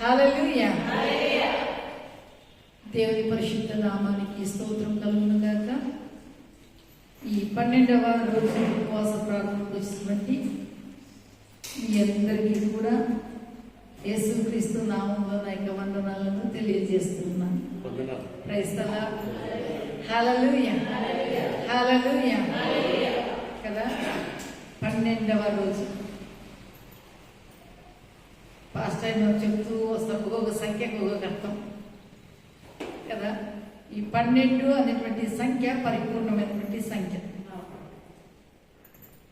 హల్లెలూయా. దేవుని పరిశుద్ధ నామానికి స్తోత్రం కలుగును గాక. ఈ పన్నెండవ రోజు ఉపవాస ప్రార్థనకు వచ్చినటువంటి మీ అందరికీ కూడా యేసుక్రీస్తు నామంలో నా యొక్క వందనాలను తెలియజేస్తున్నాను. క్రైస్తల? హల్లెలూయా. కదా? పన్నెండవ రోజు. పాస్ట్ టైం చెప్తూ వస్తాం ఒక్కొక్క సంఖ్యకు ఒక్కొక్క అర్థం. కదా? ఈ పన్నెండు అనేటువంటి సంఖ్య పరిపూర్ణమైనటువంటి సంఖ్య.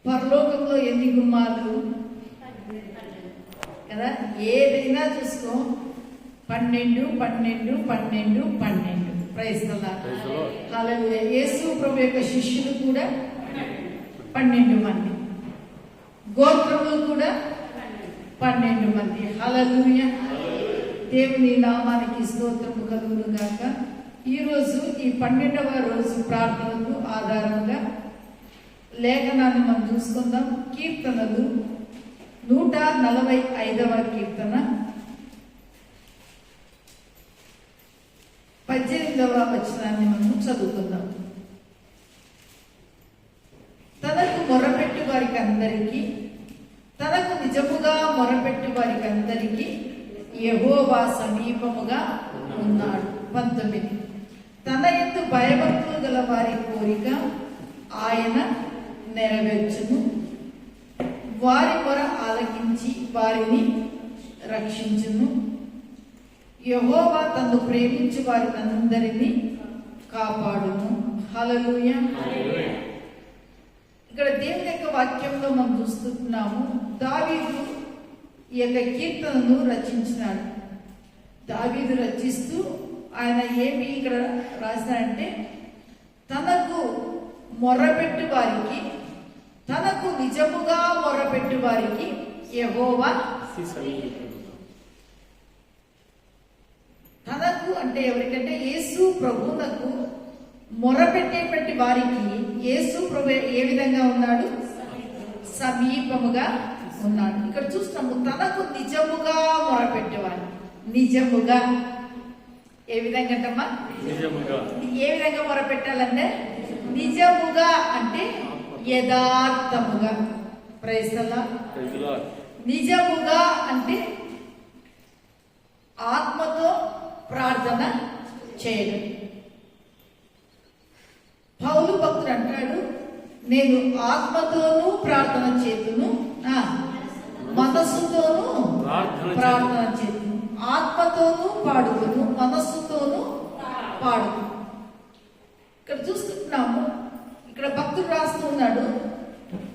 పరలోకంలో ఎన్ని గుమ్మాలు? కదా? ఏదైనా చూసుకో. పన్నెండు పన్నెండు పన్నెండు పన్నెండు. హల్లెలూయా యేసు ప్రభు యొక్క శిష్యులు కూడా పన్నెండు మంది. గోత్రములు కూడా పన్నెండు మంది. హల్లెలూయా. దేవుని నామానికి స్తోత్రము కలుగును గాక ఈరోజు ఈ పన్నెండవ రోజు ప్రార్థనకు ఆధారంగా లేఖనాన్ని మనం చూసుకుందాం. కీర్తనలు నూట నలభై ఐదవ కీర్తన. పద్దెనిమిదవ వచనాన్ని మనం చదువుకుందాం. తనకు మొరపెట్టు వారికి అందరికీ మొరపెట్టు వారికి అందరికీ యహోవా సమీపముగా ఉన్నాడు. పంతొమ్మిది. తన ఎందు భయభక్తులు గల వారి కోరిక ఆయన నెరవేర్చును. వారి మొర ఆలకించి వారిని రక్షించును. యహోవా తను ప్రేమించు వారిని అందరినీ కాపాడును హలలుయ ఇక్కడ దేవుని యొక్క వాక్యంలో మనం చూస్తున్నాము దావీదు యొక్క కీర్తనను రచించినాడు. దావీదు రచిస్తూ ఆయన ఏమి ఇక్కడ రాసినాడంటే తనకు మొర్రపెట్టు వారికి తనకు నిజముగా మొర్రపెట్టు వారికి యహోవా తనకు అంటే ఎవరికంటే యేసు ప్రభువునకు మొరపెట్టేటువంటి వారికి యేసు ప్రభు ఏ విధంగా ఉన్నాడు? సమీపముగా ఉన్నాడు ఇక్కడ చూస్తాము తనకు నిజముగా మొరపెట్టేవారు నిజముగా. ఏ విధంగా అంటమ్మా? నిజముగా. ఏ విధంగా మొరపెట్టాలంటే? నిజముగా అంటే యథార్థముగా. Lord. నిజముగా అంటే ఆత్మతో ప్రార్థన చేయడం. పౌలు భక్తుడు అంటాడు నేను ఆత్మతోనూ ప్రార్థన చేతును మనస్సుతోనూ ప్రార్థన చేతును ఆత్మతోనూ పాడుతును మనస్సుతోనూ పాడుతును ఇక్కడ చూస్తున్నాము ఇక్కడ భక్తుడు రాస్తున్నాడు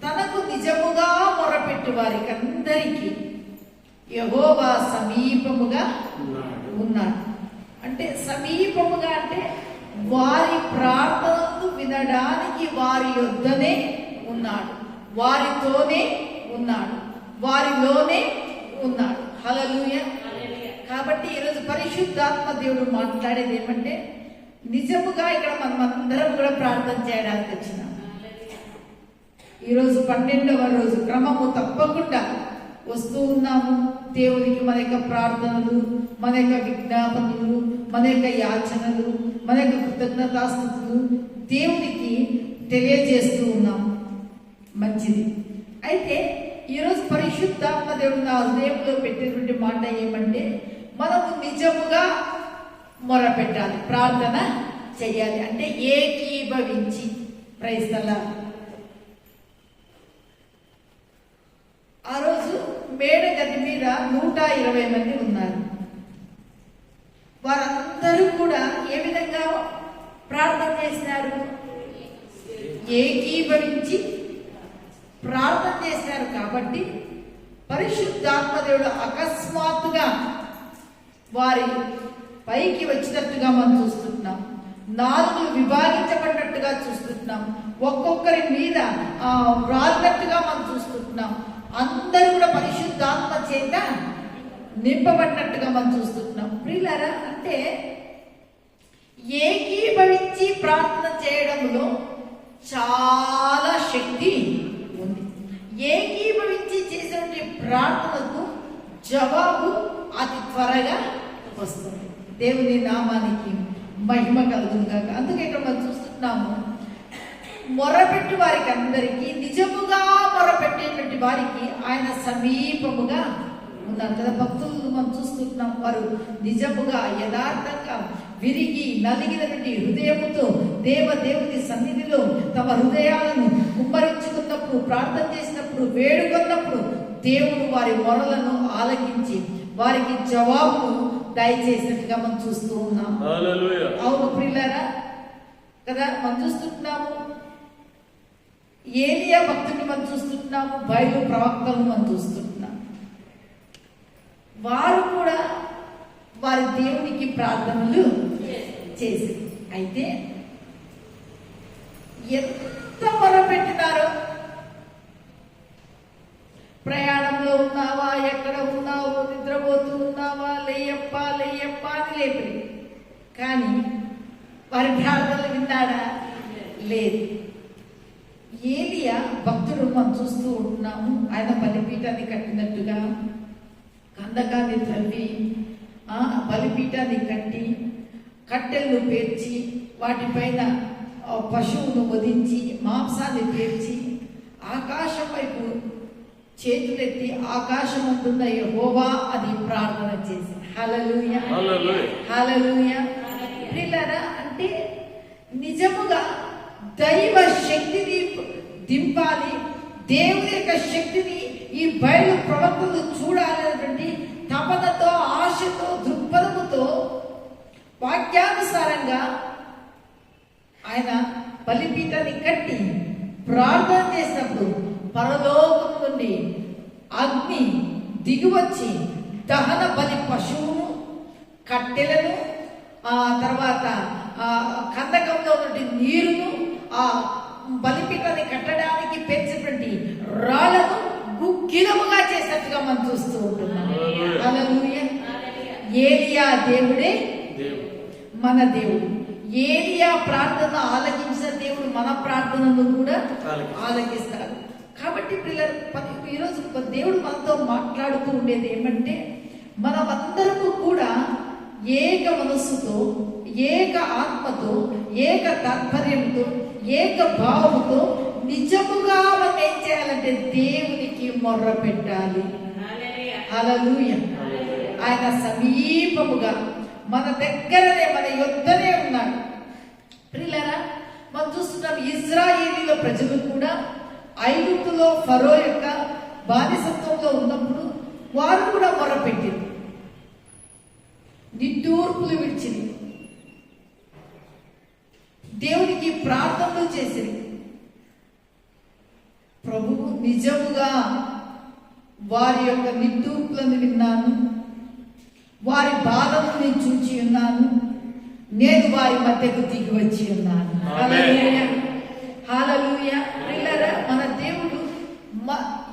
తనకు నిజముగా మొరపెట్టు వారికి అందరికీ యహోవా సమీపముగా ఉన్నాడు. ఉన్నాడు. అంటే సమీపముగా అంటే వారి ప్రార్థనలు వినడానికి వారి యొద్దనే ఉన్నాడు. వారితోనే ఉన్నాడు. వారిలోనే ఉన్నాడు హలలుయ కాబట్టి ఈరోజు పరిశుద్ధాత్మ దేవుడు మాట్లాడేది ఏమంటే నిజముగా ఇక్కడ మనం అందరం కూడా ప్రార్థన చేయడానికి వచ్చినాం. ఈరోజు పన్నెండవ రోజు క్రమము తప్పకుండా వస్తూ ఉన్నాము. దేవునికి మన యొక్క ప్రార్థనలు మన యొక్క విజ్ఞాపనలు మన యొక్క యాచనలు మన యొక్క కృతజ్ఞతాస్థుతులు దేవునికి తెలియజేస్తూ ఉన్నాము మంచిది. అయితే దేవుడు నా హృదయంలో పెట్టినటువంటి మాట ఏమంటే మనము నిజముగా మొరపెట్టాలి ప్రార్థన చెయ్యాలి అంటే ఏకీభవించి ప్రైస్తలా ఆ రోజు మేడ గది మీద నూట ఇరవై మంది ఉన్నారు. వారందరూ కూడా ఏ విధంగా ప్రార్థన చేసినారు? ఏకీభవించి ప్రార్థన చేసినారు కాబట్టి పరిశుద్ధాత్మదేవుడు అకస్మాత్తుగా వారి పైకి వచ్చినట్టుగా మనం చూస్తున్నాం. నాలుగు విభాగించబడినట్టుగా చూస్తున్నాం. ఒక్కొక్కరి మీద రాలినట్టుగా మనం చూస్తున్నాం. అందరూ కూడా పరిశుద్ధాత్మ చేత నింపబడినట్టుగా మనం చూస్తున్నాం. ప్రియులరా అంటే ఏకీభవించి ప్రార్థన చేయడంలో చాలా శక్తి ఏకీభవించి చేసినటువంటి ప్రార్థనకు జవాబు అతి త్వరగా త్వరగా వస్తుంది. దేవుని నామానికి మహిమ కలుగును కాక అందుకే ఇక్కడ మనం చూస్తున్నాము మొరపెట్టు వారికి అందరికీ నిజముగా మొరపెట్టేటువంటి వారికి ఆయన సమీపముగా ఉన్నారు కదా. భక్తులు మనం చూస్తున్నాం వారు నిజముగా యథార్థంగా విరిగి నలిగినటువంటి హృదయముతో దేవ దేవుని సన్నిధిలో తమ హృదయాలను కుమ్మరించుకున్నప్పుడు ప్రార్థన చేసినప్పుడు వేడుకొన్నప్పుడు దేవుడు వారి మొరలను ఆలకించి వారికి జవాబును దయచేసినట్టుగా మనం చూస్తూ ఉన్నాం. అవును ప్రియులారా? కదా మనం చూస్తున్నాము ఏలియా భక్తుని మనం చూస్తున్నాము బయలు ప్రవక్తలను మనం చూస్తున్నాం వారు కూడా వారి దేవునికి ప్రార్థనలు చేసి. అయితే ఎంత మొరపెట్టినారో ప్రయాణంలో ఉన్నావా? ఎక్కడ ఉన్నావు? నిద్రపోతూ ఉన్నావా? లేయప్ప లేయప్ప అని లేపి కానీ వారి ప్రార్థనలు విన్నాడా? లేదు. ఏలియా భక్తుడు మనం చూస్తూ ఉంటున్నాము ఆయన బలిపీఠాన్ని కట్టినట్టుగా కందకాన్ని తల్లి బలిపీఠాన్ని కట్టి కట్టెలను పేర్చి వాటిపైన పశువును వధించి మాంసాన్ని పేర్చి ఆకాశం వైపు చేతులెత్తి ఆకాశం అంటున్న యెహోవా అని ప్రార్థన చేసి. హల్లెలూయా. హల్లెలూయా. ప్రియులారా అంటే నిజముగా దైవ శక్తిని దింపాలి దేవుని యొక్క శక్తిని ఈ బయలు ప్రవక్తలు చూడాలనేటువంటి తపనతో ఆశతో దృక్పథముతో వాక్యానుసారంగా ఆయన బలిపీఠాన్ని కట్టి ప్రార్థన చేసినప్పుడు పరలోకం నుండి అగ్ని దిగివచ్చి దహన బలి పశువును కట్టెలను ఆ తర్వాత ఆ కందకంలో నుండి నీరును ఆ బలిపీఠాన్ని కట్టడానికి పెంచినటువంటి రాళ్ళను గుగ్గిలముగా చేసినట్టుగా మనం చూస్తూ ఉంటున్నాం. ఏలియా దేవుడు మన దేవుడు. ఏలియా ప్రార్థన ఆలకించిన దేవుడు మన ప్రార్థనను కూడా ఆలకిస్తాడు. కాబట్టి పిల్లలు ఈరోజు దేవుడు మనతో మాట్లాడుతూ ఉండేది ఏమంటే మనమందరము కూడా ఏక మనస్సుతో ఏక ఆత్మతో ఏక తాత్పర్యంతో ఏక భావముతో నిజముగా మనం ఏం చేయాలంటే దేవునికి మొర్ర పెట్టాలి. హల్లెలూయ. ఆయన సమీపముగా మన దగ్గరనే మన యొద్దనే ఉన్నాడు. ప్రిలరా మనం చూస్తున్నాం ఇజ్రాయేలీల ప్రజలు కూడా ఐగుప్తులో ఫరో యొక్క బానిసత్వంలో ఉన్నప్పుడు వారు కూడా మొరపెట్టింది నిట్టూర్పులు విడిచింది దేవునికి ప్రార్థనలు చేసింది ప్రభువు నిజముగా వారి యొక్క నిట్టూర్పులను విన్నాను. వారి బాధను నేను చూచి ఉన్నాను. నేను వారి మధ్యకు దిగి వచ్చి ఉన్నాను. హల్లెలూయా. ప్రియులారా, మన దేవుడు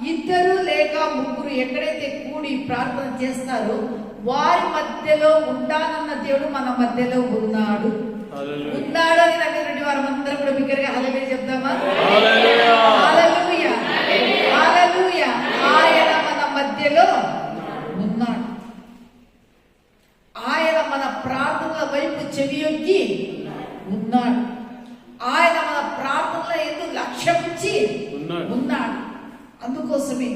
ఇద్దరు లేక ముగ్గురు ఎక్కడైతే కూడి ప్రార్థన చేస్తారో వారి మధ్యలో ఉండాలన్న దేవుడు మన మధ్యలో ఉన్నాడు. ఉన్నాడు అని వారు అందరం కూడా బిగ్గరగా హల్లెలూయా చెప్దామా హల్లెలూయా హల్లెలూయా. హల్లెలూయా. ఆయన మన మధ్యలో ఉన్నాడు ఆయన మన ప్రార్థనల వైపు చెవియొక్కి ఉన్నాడు. ఆయన మన ప్రార్థనల ఎందుకు లక్ష్యం ఉంచి ఉన్నాడు. అందుకోసమే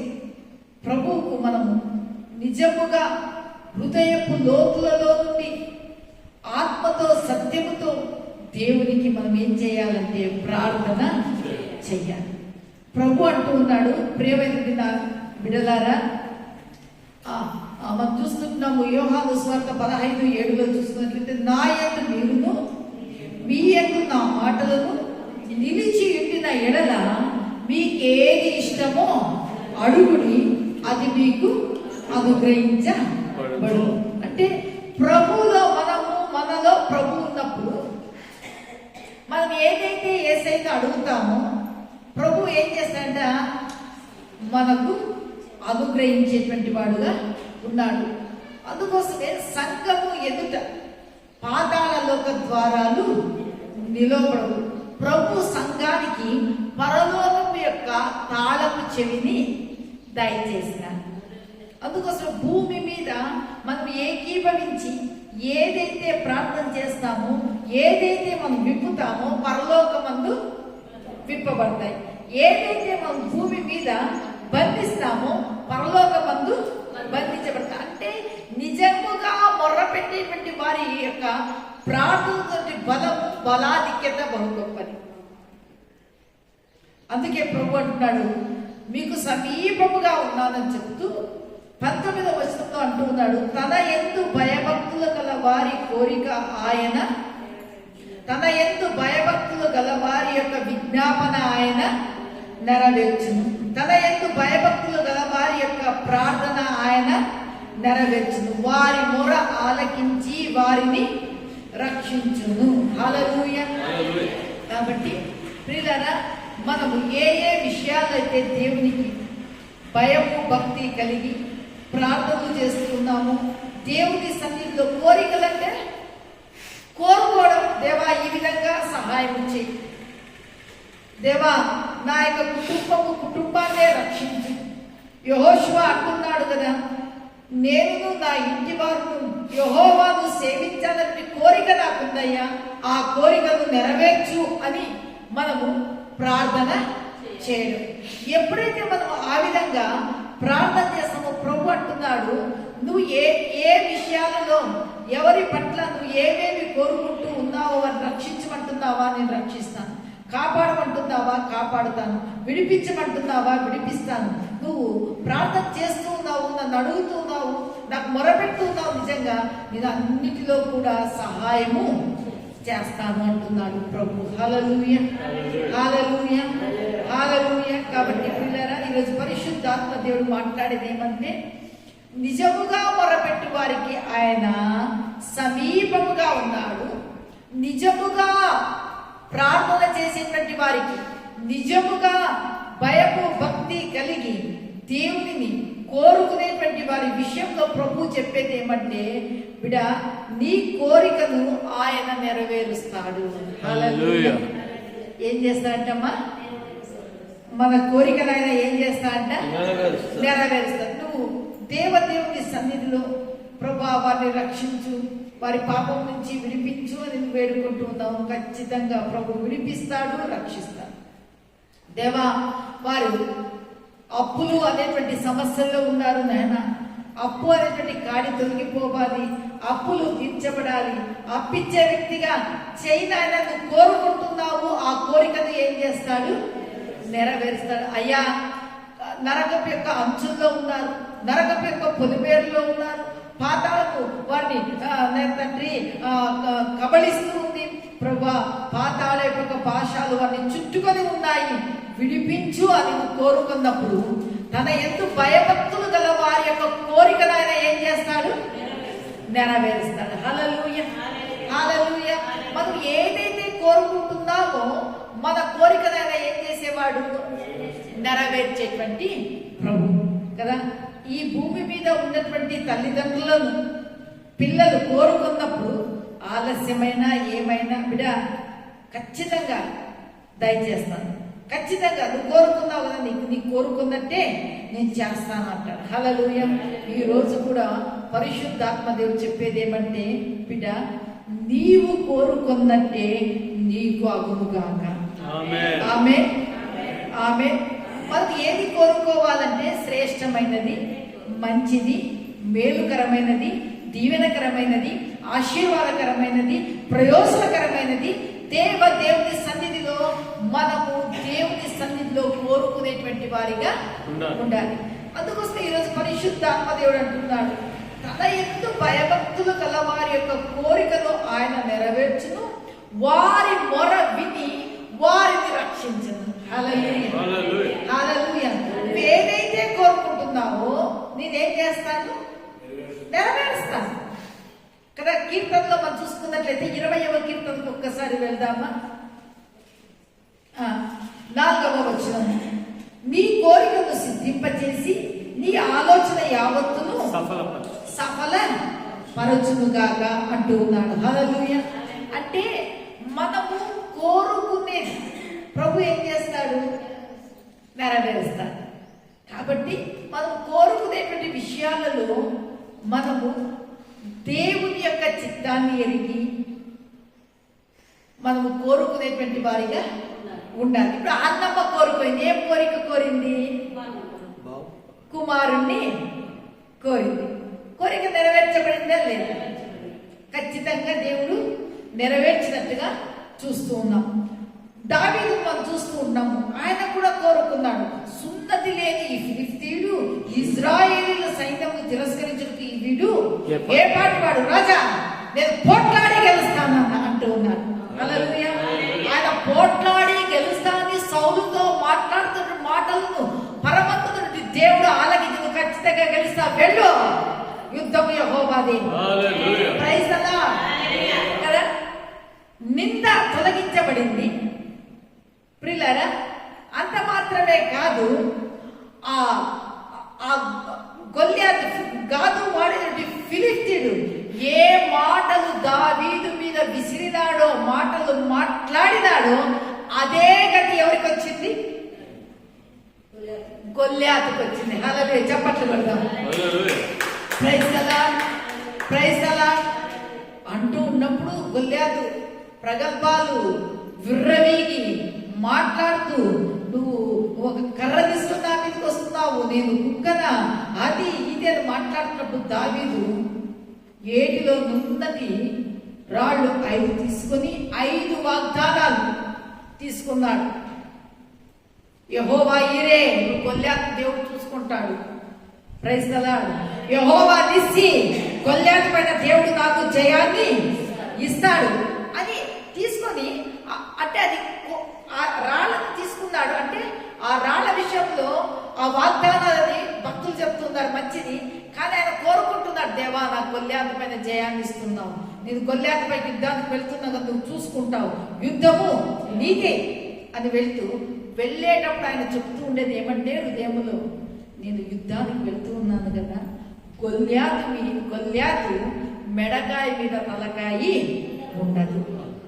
ప్రభువుకు మనము నిజముగా హృదయపు లోతులలో నుండి ఆత్మతో సత్యముతో దేవునికి మనం ఏం చేయాలంటే ప్రార్థన చెయ్యాలి ప్రభు అంటూ ఉన్నాడు ప్రియమైనది నా బిడలారా మనం చూస్తున్నాము యోహాను స్వార్థ పదహైదు ఏడులో చూస్తున్నట్లయితే నా యొక్క మీరును మీ నా మాటలను నిలిచి ఉండిన ఎడల మీకేది ఇష్టమో అడుగుడి అది మీకు అనుగ్రహించబడు అంటే ప్రభువులో మనము మనలో ప్రభు ఉన్నప్పుడు మనం ఏదైతే ఏసైతే అడుగుతామో ప్రభు ఏం చేస్తాడంట? మనకు అనుగ్రహించేటువంటి వాడుగా ఉన్నాడు. అందుకోసమే సంఘము ఎదుట పాతాళ లోక ద్వారాలు నిలవబడవు ప్రభు సంఘానికి పరలోకము యొక్క తాళపు చెవిని దయచేసిన అందుకోసం భూమి మీద మనం ఏకీభవించి ఏదైతే ప్రార్థన చేస్తామో ఏదైతే మనం విప్పుతామో పరలోకమందు విప్పబడతాయి. ఏదైతే మనం భూమి మీద బంధిస్తామో పరలోకమందు బంధించబడతాయి అంటే నిజముగా మొర్ర పెట్టేటువంటి వారి యొక్క ప్రార్థనతోటి బలం బలాధిక్యత బహు గొప్పది. అందుకే ప్రభు అంటున్నాడు మీకు సమీపముగా ఉన్నానని చెప్తూ పంతొమ్మిదవ వచనంలో అంటూ ఉన్నాడు తన ఎందు భయభక్తులు గల వారి కోరిక ఆయన తన ఎందు భయభక్తులు గల వారి యొక్క విజ్ఞాపన ఆయన నెరవేర్చును తన ఎందు భయభక్తులు గల వారి యొక్క ప్రార్థన ఆయన నెరవేర్చును వారి మొర ఆలకించి వారిని రక్షించును. హల్లెలూయా. కాబట్టి ప్రియులారా మనము ఏ ఏ విషయాలైతే దేవునికి భయము భక్తి కలిగి ప్రార్థనలు చేస్తున్నాము దేవుని సన్నిధిలో కోరికలంటే కోరుకోవడం. దేవా ఈ విధంగా సహాయం చేయి. దేవా నా యొక్క కుటుంబము కుటుంబాన్నే రక్షించు. యహోశివ అంటున్నాడు కదా నేను నా ఇంటి వారు యహోవాను సేవించాలని కోరిక నాకుందయ్యా. ఆ కోరికను నెరవేర్చు అని మనము ప్రార్థన చేయడం. ఎప్పుడైతే మనం ఆ విధంగా ప్రార్థన చేస్తామో ప్రభు అంటున్నాడు నువ్వు ఏ ఏ విషయాలలో ఎవరి పట్ల నువ్వు ఏమేమి కోరుకుంటూ ఉన్నావో అని రక్షించమంటున్నావా? నేను రక్షిస్తాను. కాపాడమంటున్నావా? కాపాడుతాను. విడిపించమంటున్నావా? విడిపిస్తాను. నువ్వు ప్రార్థన చేస్తూ ఉన్నావు నన్ను అడుగుతూ ఉన్నావు నాకు మొరపెడుతున్నావు నిజంగా. నేను అన్నిటిలో కూడా సహాయము చేస్తాను అంటున్నాడు ప్రభు. హలలుయ హాలలుయ హాలలుయ కాబట్టి పిల్లరా ఈరోజు పరిశుద్ధాత్మ దేవుడు మాట్లాడేది ఏమంటే నిజముగా మొరపెట్టు వారికి ఆయన సమీపముగా ఉన్నాడు. నిజముగా ప్రార్థన చేసేటువంటి వారికి నిజముగా భయము భక్తి కలిగి దేవునిని కోరుకునేటువంటి వారి విషయంలో ప్రభు చెప్పేది ఏమంటే బిడ నీ కోరికను ఆయన నెరవేరుస్తాడు. ఏం చేస్తాడంటమ్మా? మన కోరికను ఆయన ఏం చేస్తాడంట? నెరవేరుస్తాడు. నెరవేరుస్తాడు. నువ్వు దేవదేవుని సన్నిధిలో ప్రభా వారిని రక్షించు. వారి పాపం నుంచి విడిపించు అని వేడుకుంటూ ఉన్నాము ఖచ్చితంగా ప్రభు విడిపిస్తాడు రక్షిస్తాడు. దేవా వారు అప్పులు అనేటువంటి సమస్యల్లో ఉన్నారు నాయన. అప్పు అనేటువంటి కాడి తొలగిపోవాలి. అప్పులు తీర్చబడాలి. అప్పిచ్చే వ్యక్తిగా చైన్ ఆయనకు నువ్వు కోరుకుంటున్నావు ఆ కోరికను ఏం చేస్తాడు? నెరవేరుస్తాడు. అయ్యా నరకపు యొక్క అంచుల్లో ఉన్నారు. నరకపు యొక్క పొలిమేరులో ఉన్నారు. పాతాలకు వారిని తండ్రి కబళిస్తూ ఉంది. ప్రభా పాతాల యొక్క పాశాలు వారిని చుట్టుకొని ఉన్నాయి. విడిపించు అని కోరుకున్నప్పుడు తన ఎందు భయభక్తులు గల వారి యొక్క కోరికను ఆయన ఏం చేస్తాడు? నెరవేరుస్తాడు. హలలుయ హలలుయ మనం ఏదైతే కోరుకుంటున్నామో మన కోరికనైనా ఏం చేసేవాడు? నెరవేర్చేటువంటి ప్రభు. కదా? ఈ భూమి మీద ఉన్నటువంటి తల్లిదండ్రులను పిల్లలు కోరుకున్నప్పుడు ఆలస్యమైన ఏమైనా బిడ ఖచ్చితంగా దయచేస్తాను ఖచ్చితంగా నువ్వు కోరుకున్నావు కదా నీకు నీకు కోరుకున్నట్టే నేను చేస్తాను అంటాడు హలలుయ ఈ రోజు కూడా పరిశుద్ధాత్మ దేవుడు చెప్పేది ఏమంటే బిడ్డ నీవు కోరుకున్నట్టే నీకు అగునుగాక. ఆమేన్. ఆమె ఆమె మనకు ఏది కోరుకోవాలంటే శ్రేష్టమైనది మంచిది మేలుకరమైనది దీవెనకరమైనది ఆశీర్వాదకరమైనది ప్రయోజనకరమైనది. దేవ దేవుని సన్నిధిలో మనము దేవుని సన్నిధిలో కోరుకునేటువంటి వారిగా ఉండాలి. అందుకోసం ఈరోజు పరిశుద్ధాత్మ దేవుడు అంటున్నాడు. తన ఎందు భయభక్తులు గల వారి యొక్క కోరికను ఆయన నెరవేర్చును. వారి మొర విని వారిని రక్షించను. నువ్వు ఏదైతే కోరుకుంటున్నావో నేనేం చేస్తాను? నెరవేరుస్తాను. కదా కీర్తనలో మనం చూసుకున్నట్లయితే ఇరవయవ కీర్తనకు ఒక్కసారి వెళ్దామా? నాలుగవ వచనం. నీ కోరికను సిద్ధింపచేసి నీ ఆలోచన యావత్తును. సఫల పరచునుగాక అంటూ ఉన్నాడు. హల్లెలూయ అంటే మనము కోరుకునేది ప్రభు ఏం చేస్తాడు నెరవేరుస్తాడు కాబట్టి మనం కోరుకునేటువంటి విషయాలలో మనము దేవుని యొక్క చిత్తాన్ని ఎరిగి మనము కోరుకునేటువంటి వారిగా ఉండాలి. ఇప్పుడు అన్నమ్మ కోరుకోయింది ఏం కోరిక కోరింది? కుమారుణ్ణి కోరింది. కోరిక నెరవేర్చబడిందా లేదా? ఖచ్చితంగా దేవుడు నెరవేర్చినట్టుగా చూస్తూ ఉన్నాం. దావీదు మనం చూస్తూ ఉన్నాము. ఆయన కూడా కోరుకున్నాడు. సున్నతి లేని ఈ ఫిలిస్తీయుడు ఇజ్రాయేలీల సైన్యము తిరస్కరించుటకు ఈ వీడు ఏ పాటి వాడు. రాజా నేను పోట్లాడి గెలుస్తానన్న అంటూ ఉన్నాడు హల్లెలూయా. ఆయన పోట్లాడి గెలుస్తానని సౌలుతో మాట్లాడుతున్న మాటలను పరమంతుడి దేవుడు ఆలకించి నువ్వు ఖచ్చితంగా గెలుస్తా వెళ్ళు యుద్ధం యహోవాది. కదా? నింద తొలగించబడింది. ప్రిల్లరా అంత మాత్రమే కాదు ఆ ఆ గొల్యాత్ గాదు వాడినటువంటి ఫిలిస్తీయుడు ఏ మాటలు దావీదు మీద విసిరినాడో మాటలు మాట్లాడినాడో అదే గతి ఎవరికి వచ్చింది గొల్యాతుకు వచ్చింది అలాగే చప్పట్లు కొడదాం. ప్రైజ్ కదా ప్రైజ్ కదా అంటూ ఉన్నప్పుడు గొల్లాదు ప్రగల్భాలు విర్రవీగి మాట్లాడుతూ నువ్వు ఒక కర్ర తీసుకుని నా మీదకి వస్తున్నావు. నేను కుక్కనా అది ఇది అని మాట్లాడుతున్నప్పుడు దావీదు ఏటిలో నున్నటి రాళ్ళు ఐదు తీసుకొని ఐదు వాగ్దానాలు తీసుకున్నాడు. యహోవా ఈరే నువ్వు కొల్లాక దేవుడు చూసుకుంటాడు. ప్రైజ్ కదా యహోవా నిస్సి గొల్లాతు పైన దేవుడు నాకు జయాన్ని ఇస్తాడు. అని తీసుకొని అంటే అది ఆ రాళ్ళను తీసుకున్నాడు. అంటే ఆ రాళ్ళ విషయంలో ఆ వాగ్దానాలని భక్తులు చెప్తున్నారు మంచిది. కానీ ఆయన కోరుకుంటున్నాడు దేవా నాకు గొల్లాత పైన జయాన్ని ఇస్తున్నావు. నేను కొల్లాంతపైన యుద్ధానికి వెళ్తున్నా కదా నువ్వు చూసుకుంటావు. యుద్ధము నీకే అని వెళ్తూ వెళ్ళేటప్పుడు ఆయన చెప్తూ ఉండేది ఏమంటే హృదయములో నేను యుద్ధానికి వెళ్తూ ఉన్నాను కదా. కొల్యాతు కొల్యాతు మెడకాయ మీద తలకాయి ఉండదు.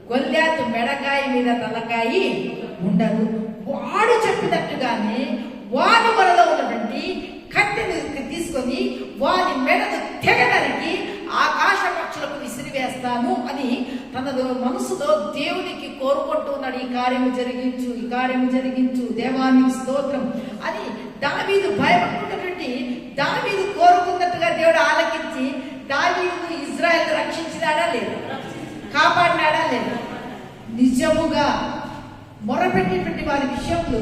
కొల్యాతు మెడకాయ మీద తలకాయి ఉండదు. వాడు చెప్పినట్టుగానే వాడి వలలో ఉన్నటువంటి కట్టెని తీసుకొని వారి మెడను తెగడానికి ఆకాశ పక్షులకు విసిరివేస్తాను అని తన మనసులో దేవునికి కోరుకుంటూ ఉన్నాడు ఈ కార్యము జరిగించు ఈ కార్యము జరిగించు. దేవానికి స్తోత్రం. అని దావీదు భయపడుతున్నటువంటి దావీదు కోరుకున్నట్టుగా దేవుడు ఆలకించి దావీదు ఇజ్రాయెల్ రక్షించినాడా లేదు? కాపాడినాడా లేదు? నిజముగా మొరపెట్టేటువంటి వారి విషయంలో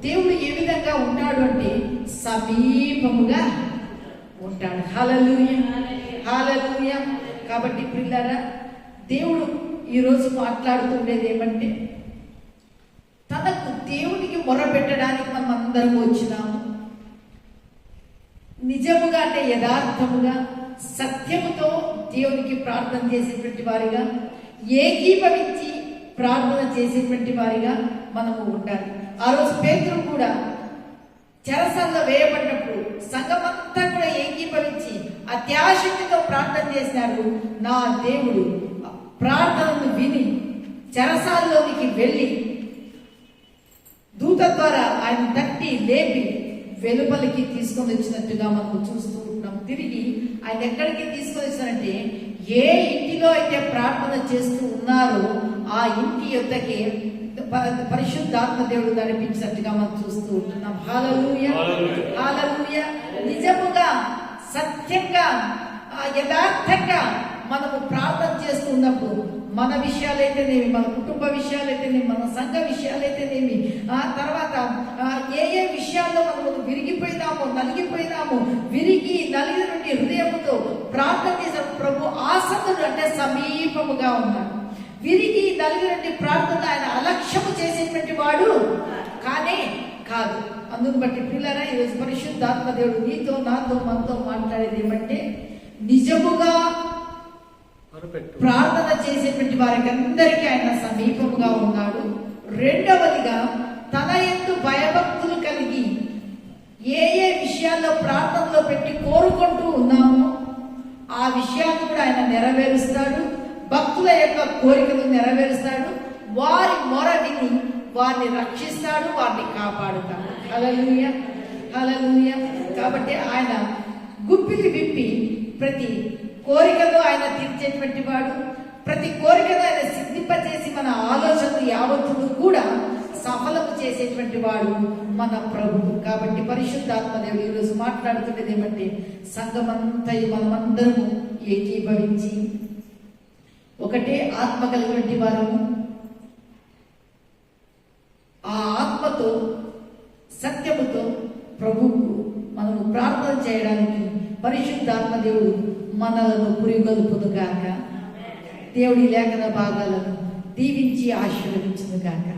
దేవుడు ఏ విధంగా ఉంటాడు అంటే సమీపముగా ఉంటాడు. హలలుయ హలలుయ కాబట్టి పిల్లరా దేవుడు ఈరోజు మాట్లాడుతుండేది ఏమంటే తనకు దేవునికి మొరపెట్టడానికి మనం అందరం వచ్చినాము. నిజముగా అంటే యథార్థముగా సత్యముతో దేవునికి ప్రార్థన చేసేటువంటి వారిగా ఏకీభవించి ప్రార్థన చేసేటువంటి వారిగా మనము ఉండాలి. ఆ రోజు పేతులు కూడా చెరసాల్లో వేయబడినప్పుడు సంఘమంతా కూడా ఏకీభవించి అత్యాశక్తితో ప్రార్థన చేసినాడు నా దేవుడు. ప్రార్థనను విని చెరసాల్లోనికి వెళ్ళి దూత ద్వారా ఆయన తట్టి లేపి వెలుపలికి తీసుకొని వచ్చినట్టుగా మనం చూస్తూ ఉంటున్నాం తిరిగి ఆయన ఎక్కడికి తీసుకొని వచ్చారంటే ఏ ఇంటిలో అయితే ప్రార్థన చేస్తూ ఉన్నారో ఆ ఇంటి ప- పరిశుద్ధాత్మ దేవుడు నడిపించినట్టుగా మనం చూస్తూ ఉంటున్నాం. హాలూయ. హాలూయ నిజముగా సత్యంగా యథార్థంగా మనము ప్రార్థన చేస్తున్నప్పుడు మన విషయాలైతేనేమి మన కుటుంబ విషయాలైతేనేమి మన సంఘ విషయాలైతేనేమి ఆ తర్వాత ఏ ఏ విషయాల్లో మనము విరిగిపోయినామో నలిగిపోయినామో విరిగి నలిగినటువంటి హృదయముతో ప్రార్థన చేసిన ప్రభు ఆసక్తులు అంటే సమీపముగా ఉన్నాడు. విరిగి నలిగినటువంటి ప్రార్థన ఆయన అలక్ష్యము చేసేటువంటి వాడు కానీ కాదు. అందుని బట్టి పిల్లరా ఈరోజు పరిశుద్ధాత్మ దేవుడు నీతో నాతో మనతో మాట్లాడేది ఏమంటే నిజముగా ప్రార్థన చేసేటువంటి వారికి అందరికీ ఆయన సమీపముగా ఉన్నాడు. రెండవదిగా తన ఎందు భయభక్తులు కలిగి ఏ ఏ విషయాల్లో ప్రార్థనలో పెట్టి కోరుకుంటూ ఉన్నామో ఆ విషయాన్ని కూడా ఆయన నెరవేరుస్తాడు. భక్తుల యొక్క కోరికలు నెరవేరుస్తాడు. వారి మొర విని వారిని రక్షిస్తాడు వారిని కాపాడుతాడు. హలలుయ హలలుయ కాబట్టి ఆయన గుప్పిలి విప్పి ప్రతి కోరికను ఆయన తీర్చేటువంటి వాడు. ప్రతి కోరికను ఆయన సిద్ధింపచేసి మన ఆలోచనలు యావత్తును కూడా సఫలము చేసేటువంటి వాడు మన ప్రభువు కాబట్టి పరిశుద్ధాత్మ దేవుడు ఈరోజు మాట్లాడుతున్నది ఏమంటే సంఘమంతయు మనమందరము ఏకీభవించి ఒకటే ఆత్మ కలిగినటువంటి వారము. ఆ ఆత్మతో సత్యముతో ప్రభువుకు మనము ప్రార్థన చేయడానికి పరిశుద్ధాత్మ దేవుడు మనలను పురిగొల్పును గాక దేవుడి లేఖన భాగాలను దీవించి ఆశీర్వదించును గాక